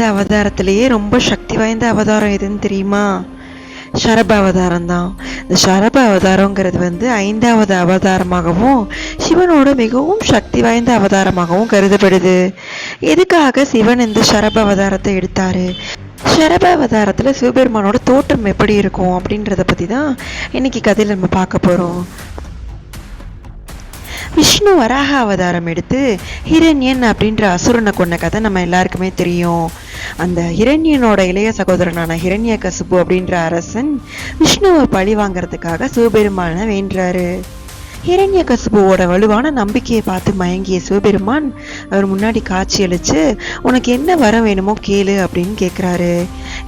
எடுத்த அவதாரத்திலேயே ரொம்ப சக்தி வாய்ந்த அவதாரம் எதுன்னு தெரியுமா? ஷரப அவதாரம் தான். இந்த ஷரப அவதாரங்கிறது வந்து ஐந்தாவது அவதாரமாகவும் சிவனோட மிகவும் சக்தி வாய்ந்த அவதாரமாகவும் கருதப்படுது. எதுக்காக சிவன் இந்த ஷரப அவதாரத்தை எடுத்தாரு? ஷரப அவதாரத்தில் சிவபெருமானோட தோற்றம் எப்படி இருக்கும் அப்படின்றத பற்றி தான் இன்னைக்கு கதையில் நம்ம பார்க்க போகிறோம் விஷ்ணு வராக அவதாரம் எடுத்து ஹிரண்யன் அப்படின்ற அசுரனை கொண்ட கதை நம்ம எல்லாருக்குமே தெரியும். அந்த ஹிரண்யனோட இளைய சகோதரனான ஹிரண்ய கசுபு அப்படின்ற அரசன் விஷ்ணுவை பழி வாங்கிறதுக்காக சிவபெருமானை வேண்டுறாரு. ஹிரண்ய கசுபுவோட வலுவான நம்பிக்கையை பார்த்து மயங்கிய சிவபெருமான் அவர் முன்னாடி காட்சி அளித்து உனக்கு என்ன வரம் வேணுமோ கேளு அப்படின்னு கேட்குறாரு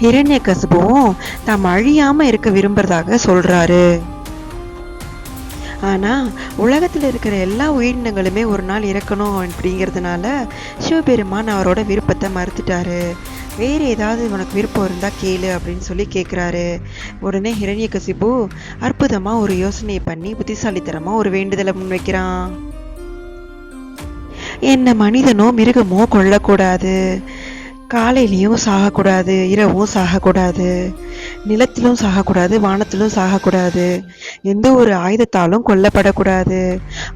ஹிரண்ய கசுபுவும் தாம் அழியாமல் இருக்க விரும்புறதாக சொல்கிறாரு ஆனால் உலகத்தில் இருக்கிற எல்லா உயிரினங்களுமே ஒரு நாள் இறக்கணும் அப்படிங்கிறதுனால சிவபெருமான் அவரோட விருப்பத்தை மறுத்துட்டாரு. வேறு ஏதாவது உனக்கு விருப்பம் இருந்தால் கேளு அப்படின்னு சொல்லி கேட்குறாரு உடனே ஹிரண்யகசிபு அற்புதமாக ஒரு யோசனையை பண்ணி புத்திசாலித்தனமாக ஒரு வேண்டுதலை முன்வைக்கிறான். என்ன மனிதனோ மிருகமோ கொல்லக்கூடாது. காலையிலையும் சாகக்கூடாது இரவும் சாகக்கூடாது. நிலத்திலும் சாகக்கூடாது வானத்திலும் சாகக்கூடாது. எந்த ஒரு ஆயுதத்தாலும் கொல்லப்படக்கூடாது.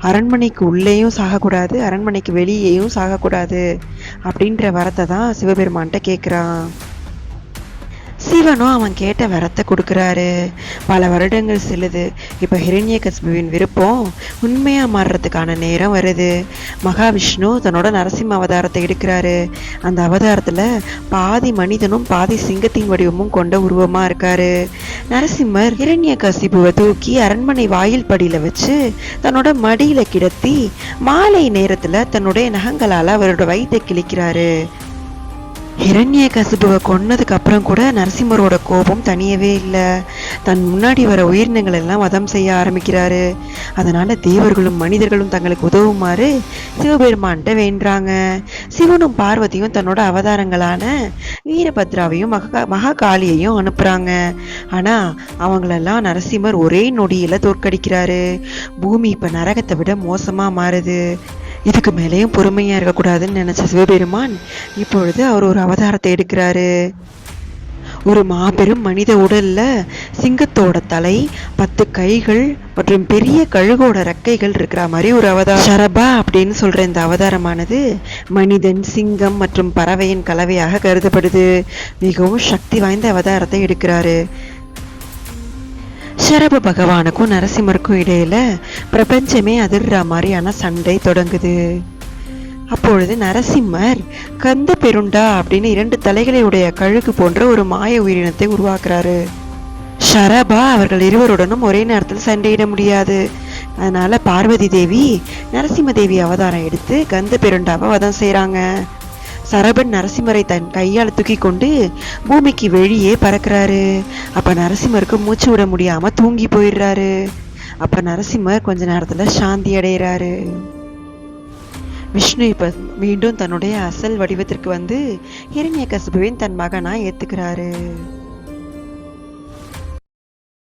அரண்மனைக்கு உள்ளேயும் சாகக்கூடாது அரண்மனைக்கு வெளியேயும் சாகக்கூடாது அப்படின்ற வரத்தை தான் சிவபெருமான்கிட்ட கேட்குறான். சிவனும் அவன் கேட்ட வரத்தை கொடுக்குறாரு. பல வருடங்கள் செல்லுது. இப்போ ஹிரண்யகசிபுவின் விருப்பம் உண்மையாக மாறுறதுக்கான நேரம் வருது. மகாவிஷ்ணு தன்னோட நரசிம்ம அவதாரத்தை எடுக்கிறாரு. அந்த அவதாரத்தில் பாதி மனிதனும் பாதி சிங்கத்தின் வடிவமும் கொண்ட உருவமாக இருக்காரு. நரசிம்மர் ஹிரண்யகசிபுவை தூக்கி அரண்மனை வாயில் படியில் வச்சு தன்னோட மடியில் கிடத்தி மாலை நேரத்தில் தன்னுடைய நகங்களால் அவரோட வயிற்றை கிழிக்கிறாரு. ஹிரண்ய கசிபுவை கொன்னதுக்கு அப்புறம் கூட நரசிம்மரோட கோபம் தனியவே இல்லை. தன் முன்னாடி வர உயிரினங்கள் எல்லாம் வதம் செய்ய ஆரம்பிக்கிறாரு. அதனால தேவர்களும் மனிதர்களும் தங்களுக்கு உதவுமாறு சிவபெருமான்கிட்ட வேண்டுறாங்க. சிவனும் பார்வதியும் தன்னோட அவதாரங்களான வீரபத்ராவையும் மகா மகாகாளியையும் அனுப்புறாங்க. ஆனா அவங்களெல்லாம் நரசிம்மர் ஒரே நொடியில தோற்கடிக்கிறாரு. பூமி இப்ப நரகத்தை விட மோசமா மாறுது. இதுக்கு மேலேயும் பொறுமையா இருக்கக்கூடாதுன்னு நினைச்ச சிவபெருமான் இப்பொழுது அவர் ஒரு அவதாரத்தை எடுக்கிறாரு. ஒரு மாபெரும் மனித உடல்ல சிங்கத்தோட தலை பத்து கைகள் மற்றும் பெரிய கழுகோட ரெக்கைகள் இருக்கிற மாதிரி ஒரு அவதாரம். சரபா அப்படின்னு சொல்ற இந்த அவதாரமானது மனிதன் சிங்கம் மற்றும் பறவையின் கலவையாக கருதப்படுது. மிகவும் சக்தி வாய்ந்த அவதாரத்தை எடுக்கிறாரு. சரப பகவானுக்கும் நரசிம்மருக்கும் இடையில பிரபஞ்சமே அதிர்ற மாதிரியான சண்டை தொடங்குது. அப்பொழுது நரசிம்மர் கந்த பெருண்டா அப்படின்னு இரண்டு தலைகளை உடைய கழுகு போன்ற ஒரு மாய உயிரினத்தை உருவாக்குறாரு. ஷரபா அவர்கள் இருவருடனும் ஒரே நேரத்தில் சண்டையிட முடியாது. அதனால பார்வதி தேவி நரசிம்ம தேவி அவதாரம் எடுத்து கந்த பெருண்டாவை வதம் செய்கிறாங்க சரபன் நரசிம்மரை தன் கையால் தூக்கி கொண்டு பூமிக்கு வெளியே பறக்கிறாரு. அப்ப நரசிம்மருக்கு மூச்சு விட முடியாம தூங்கி போயிடுறாரு. அப்ப நரசிம்மர் கொஞ்ச நேரத்துல சாந்தி அடைகிறாரு விஷ்ணு இப்ப மீண்டும் தன்னுடைய அசல் வடிவத்திற்கு வந்து ஹிரண்யகசிபுவின் தன் மகனா ஏத்துக்கிறாரு.